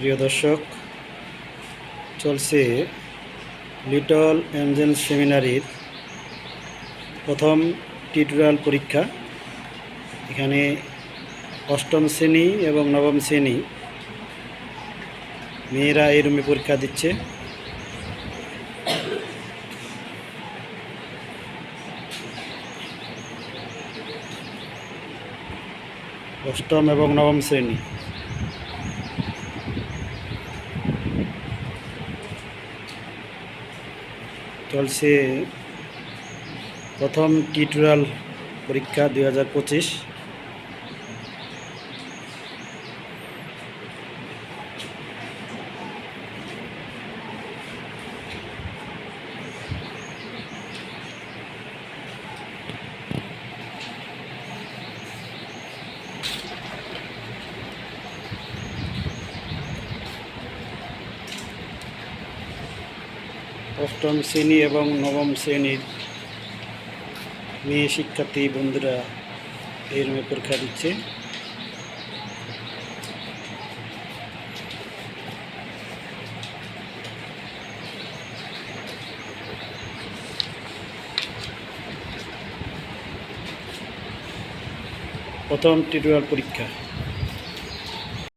প্রিয় দর্শক, চলছে লিটল এঞ্জেল সেমিনারির প্রথম টিউটোরিয়াল পরীক্ষা। এখানে অষ্টম শ্রেণি এবং নবম শ্রেণি মেয়েরা এই রুমে পরীক্ষা দিচ্ছে। অষ্টম এবং নবম শ্রেণি। চলছে প্রথম টিউটোরিয়াল পরীক্ষা দু হাজার পঁচিশ। অষ্টম শ্রেণি এবং নবম শ্রেণির মেয়ে শিক্ষার্থী বন্ধুরা এই রুমে পরীক্ষা দিচ্ছে। প্রথম টিউটোরিয়াল পরীক্ষা।